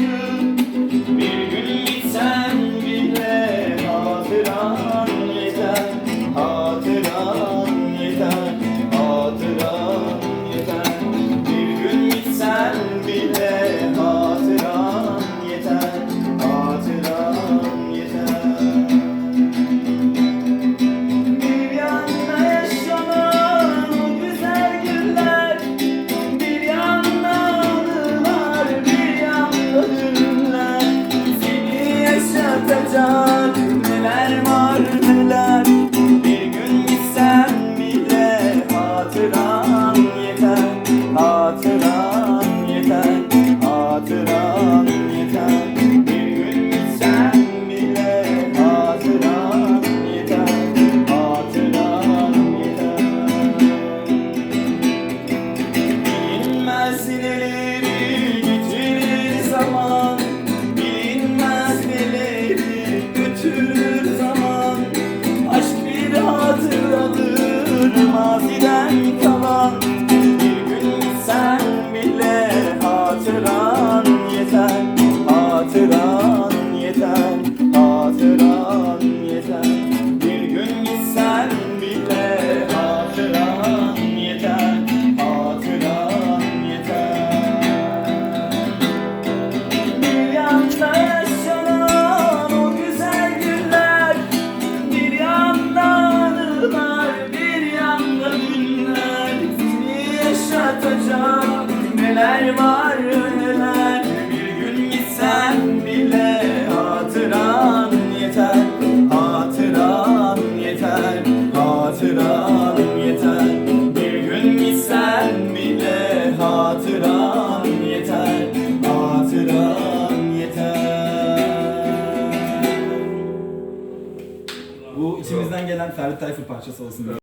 Bir gün yaşatacak neler var neler? Bir gün gitsem bile hatıran maziden kalan yaşatacak neler var neler? Bir gün gitsen bile hatıran yeter. Hatıran yeter, hatıran yeter. Bir gün gitsen bile hatıran yeter. Hatıran yeter. Bu içimizden gelen Ferdi Tayfur parçası olsun.